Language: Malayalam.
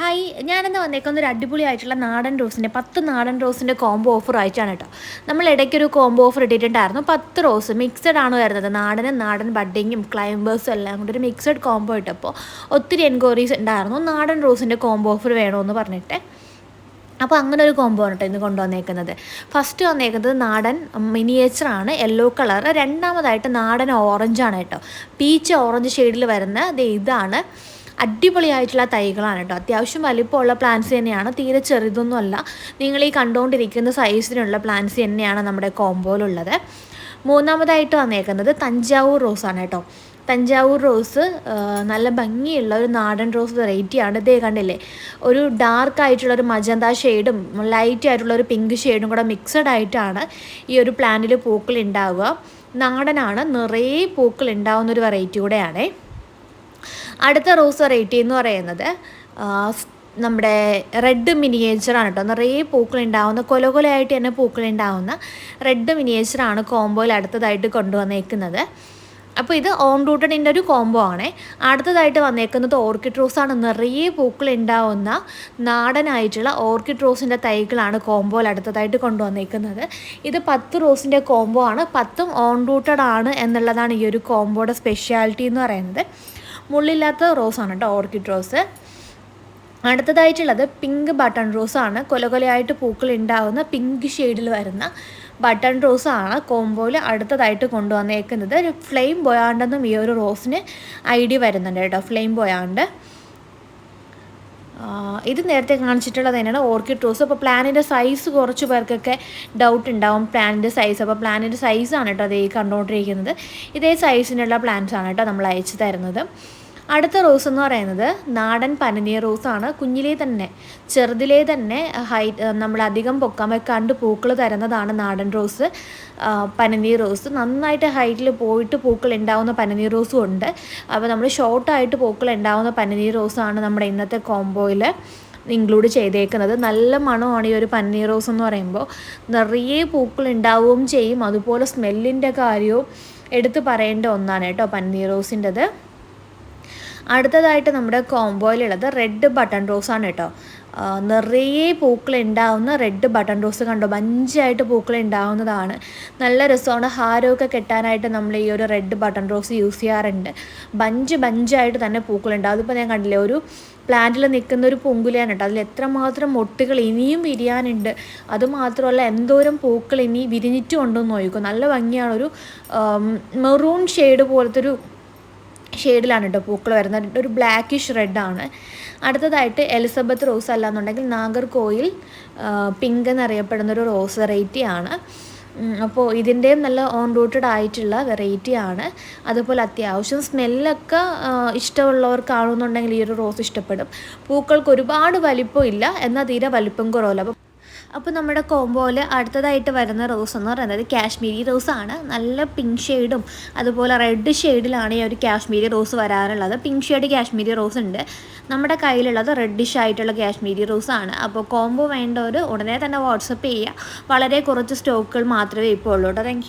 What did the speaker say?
ഹായ് ഞാനെന്ന് വന്നേക്കുന്ന ഒരു അടിപൊളി ആയിട്ടുള്ള നാടൻ റോസിന്റെ പത്ത് നാടൻ റോസിന്റെ കോംബോ ഓഫർ ആയിട്ടാണ് കേട്ടോ. നമ്മൾ ഇടയ്ക്കൊരു കോംബോ ഓഫർ ഇട്ടിട്ടുണ്ടായിരുന്നു. പത്ത് റോസ് മിക്സഡ് ആണ് വരുന്നത്? നാടനും നാടൻ ബഡ്ഡിങ്ങും ക്ലൈംബേഴ്സും എല്ലാം കൂടി ഒരു മിക്സഡ് കോംബോ ഇട്ടപ്പോൾ ഒത്തിരി എൻക്വയറീസ് ഉണ്ടായിരുന്നു. നാടൻ റോസിന്റെ കോംബോ ഓഫർ വേണമെന്ന് പറഞ്ഞിട്ട്. അപ്പോൾ അങ്ങനെ ഒരു കോംബോ ആണ് കേട്ടോ ഇന്ന് കൊണ്ടുവന്നേക്കുന്നത്. ഫസ്റ്റ് വന്നേക്കുന്നത് നാടൻ മിനിയേച്ചറാണ് യെല്ലോ കളർ രണ്ടാമതായിട്ട് നാടൻ ഓറഞ്ചാണ് കേട്ടോ. പീച്ച് ഓറഞ്ച് ഷെയ്ഡിൽ വരുന്ന ഇതാണ്. അടിപൊളിയായിട്ടുള്ള തൈകളാണ് കേട്ടോ. അത്യാവശ്യം വലിപ്പമുള്ള പ്ലാന്റ്സ് തന്നെയാണ്. തീരെ ചെറുതൊന്നുമല്ല. നിങ്ങൾ ഈ കണ്ടുകൊണ്ടിരിക്കുന്ന സൈസിനുള്ള പ്ലാന്റ്സ് തന്നെയാണ് നമ്മുടെ കോംബോയിലുള്ളത് മൂന്നാമതായിട്ട് വന്നേക്കുന്നത് തഞ്ചാവൂർ റോസാണ് കേട്ടോ. തഞ്ചാവൂർ റോസ് നല്ല ഭംഗിയുള്ള ഒരു നാടൻ റോസ് വെറൈറ്റിയാണ് ഇതേ കണ്ടില്ലേ? ഒരു ഡാർക്ക് ആയിട്ടുള്ള ഒരു മജന്ത ഷെയ്ഡും ലൈറ്റ് ആയിട്ടുള്ള ഒരു പിങ്ക് ഷെയ്ഡും കൂടെ മിക്സഡ് ആയിട്ടാണ് ഈ ഒരു പ്ലാന്റിൽ പൂക്കൾ ഉണ്ടാവുക നാടനാണ്. നിറയെ പൂക്കൾ ഉണ്ടാവുന്ന ഒരു വെറൈറ്റി കൂടെയാണേ. അടുത്ത റോസ് വെറൈറ്റി എന്ന് പറയുന്നത് നമ്മുടെ റെഡ് മിനിയേച്ചറാണ് കേട്ടോ. നിറയെ പൂക്കൾ ഉണ്ടാവുന്ന കൊല കൊലയായിട്ട് തന്നെ പൂക്കൾ ഉണ്ടാവുന്ന റെഡ് മിനിയേച്ചറാണ് കോംബോയിൽ അടുത്തതായിട്ട് കൊണ്ടുവന്നേക്കുന്നത്. അപ്പോൾ ഇത് ഓൺ റൂട്ടഡിന്റെ ഒരു കോംബോ ആണ്. അടുത്തതായിട്ട് വന്നേക്കുന്നത് ഓർക്കിഡ് റോസാണ് നിറയെ പൂക്കൾ ഉണ്ടാവുന്ന നാടനായിട്ടുള്ള ഓർക്കിഡ് റോസിന്റെ തൈകളാണ് കോംബോയിൽ അടുത്തതായിട്ട് കൊണ്ടുവന്നേക്കുന്നത്. ഇത് പത്ത് റോസിന്റെ കോംബോ ആണ്. പത്തും ഓൺ റൂട്ടഡ് ആണ് എന്നുള്ളതാണ് ഈ ഒരു കോംബോയുടെ സ്പെഷ്യാലിറ്റി എന്ന് പറയുന്നത്. മുള്ളില്ലാത്ത റോസാണ് കേട്ടോ ഓർക്കിഡ് റോസ്. അടുത്തതായിട്ടുള്ളത് പിങ്ക് ബട്ടൺ റോസാണ്. കൊല കൊലയായിട്ട് പൂക്കൾ ഉണ്ടാകുന്ന പിങ്ക് ഷെയ്ഡിൽ വരുന്ന ബട്ടൺ റോസാണ് കോംബോയിൽ അടുത്തതായിട്ട് കൊണ്ടുവന്നേക്കുന്നത്. ഒരു ഫ്ലെയിം ബോയാണ്ടെന്നും ഈ ഒരു റോസിന് ഐഡിയ വരുന്നുണ്ട് കേട്ടോ ഫ്ലെയിം ബോയാണ്ട്. ഇത് നേരത്തെ കാണിച്ചിട്ടുള്ളത് തന്നെയാണ് ഓർക്കിഡ് റോസ് അപ്പോൾ പ്ലാനിന്റെ സൈസ് കുറച്ച് പേർക്കൊക്കെ ഡൗട്ട് ഉണ്ടാവും പ്ലാനിന്റെ സൈസ് അപ്പോൾ പ്ലാനിന്റെ സൈസാണ് കേട്ടോ അത് ഈ കണ്ടുകൊണ്ടിരിക്കുന്നത്. ഇതേ സൈസിനുള്ള പ്ലാന്റ്സ് ആണ് കേട്ടോ നമ്മൾ അയച്ചു തരുന്നത്. അടുത്ത റോസ് എന്ന് പറയുന്നത് നാടൻ പനനീർ റോസാണ് കുഞ്ഞിലേ തന്നെ ചെറുതിലേ തന്നെ ഹൈറ്റ് നമ്മൾ അധികം പൊക്കാൻ വെക്കാണ്ട് പൂക്കൾ തരുന്നതാണ് നാടൻ റോസ്. പനനീർ റോസ്. നന്നായിട്ട് ഹൈറ്റിൽ പോയിട്ട് പൂക്കൾ ഉണ്ടാവുന്ന പനനീർ റോസും ഉണ്ട്. അപ്പോൾ നമ്മൾ ഷോർട്ടായിട്ട് പൂക്കൾ ഉണ്ടാവുന്ന പനനീർ റോസാണ് നമ്മുടെ ഇന്നത്തെ കോംബോയിൽ ഇൻക്ലൂഡ് ചെയ്തേക്കുന്നത്. നല്ല മണമാണ് ഈ ഒരു പന്നീർ റോസ് എന്ന് പറയുമ്പോൾ നിറയെ പൂക്കൾ ഉണ്ടാവുകയും ചെയ്യും. അതുപോലെ സ്മെല്ലിന്റെ കാര്യവും എടുത്തു പറയേണ്ട ഒന്നാണ് കേട്ടോ പന്നീർ റോസിന്റെത്. അടുത്തതായിട്ട് നമ്മുടെ കോംബോയിലുള്ളത് റെഡ് ബട്ടൺ റോസ് ആണ് കേട്ടോ നിറയെ പൂക്കൾ ഉണ്ടാവുന്ന റെഡ് ബട്ടൺ റോസ് കണ്ടോ? ബഞ്ചായിട്ട് പൂക്കൾ ഉണ്ടാവുന്നതാണ്. നല്ല രസമാണ്. ഹാരമൊക്കെ കെട്ടാനായിട്ട് നമ്മൾ ഈ ഒരു റെഡ് ബട്ടൺ റോസ് യൂസ് ചെയ്യാറുണ്ട്. ബഞ്ച് ബഞ്ചായിട്ട് തന്നെ പൂക്കൾ ഉണ്ടാവും അതിപ്പോൾ ഞാൻ കണ്ടില്ലേ ഒരു പ്ലാന്റിൽ നിൽക്കുന്ന ഒരു പൂങ്കുലയാണ് കേട്ടോ. അതിൽ എത്രമാത്രം മൊട്ടുകൾ ഇനിയും വിരിയാനുണ്ട്. അതുമാത്രമല്ല എന്തോരം പൂക്കൾ ഇനി വിരിഞ്ഞിട്ടും ഉണ്ടെന്ന് നോക്കും നല്ല ഭംഗിയാണ് ഒരു മെറൂൺ ഷെയ്ഡ് പോലത്തെ ഒരു ഷെയ്ഡിലാണ് കേട്ടോ പൂക്കൾ വരുന്നത്. ഒരു ബ്ലാക്കിഷ് റെഡാണ് അടുത്തതായിട്ട് എലിസബത്ത് റോസ് അല്ലാന്നുണ്ടെങ്കിൽ നാഗർകോയിൽ പിങ്ക് എന്നറിയപ്പെടുന്ന ഒരു റോസ് വെറൈറ്റി ആണ്. അപ്പോൾ ഇതിന്റെയും നല്ല ഓൺ റൂട്ടഡ് ആയിട്ടുള്ള വെറൈറ്റി ആണ്. അതുപോലെ അത്യാവശ്യം സ്മെല്ലൊക്കെ ഇഷ്ടമുള്ളവർക്കാണെന്നുണ്ടെങ്കിൽ ഈ ഒരു റോസ് ഇഷ്ടപ്പെടും. പൂക്കൾക്ക് ഒരുപാട് വലിപ്പം ഇല്ല എന്നാൽ തീരെ വലിപ്പം കുറവല്ല. അപ്പോൾ അപ്പോൾ നമ്മുടെ കോംബോയിൽ അടുത്തതായിട്ട് വരുന്ന റോസ് എന്ന് പറയുന്നത് കാശ്മീരി റോസ് ആണ്. നല്ല പിങ്ക് ഷെയ്ഡും അതുപോലെ റെഡ് ഷെയ്ഡിലാണ് ഈ ഒരു കാശ്മീരി റോസ് വരാറുള്ളത്. പിങ്ക് ഷെയ്ഡ് കാശ്മീരി റോസ് ഉണ്ട്. നമ്മുടെ കയ്യിലുള്ളത് റെഡിഷ് ആയിട്ടുള്ള കാശ്മീരി റോസ് ആണ്. അപ്പോൾ കോംബോ വേണ്ടവർ ഉടനെ തന്നെ വാട്സപ്പ് ചെയ്യുക. വളരെ കുറച്ച് സ്റ്റോക്കുകൾ മാത്രമേ ഇപ്പോൾ ഉള്ളൂ കേട്ടോ താങ്ക്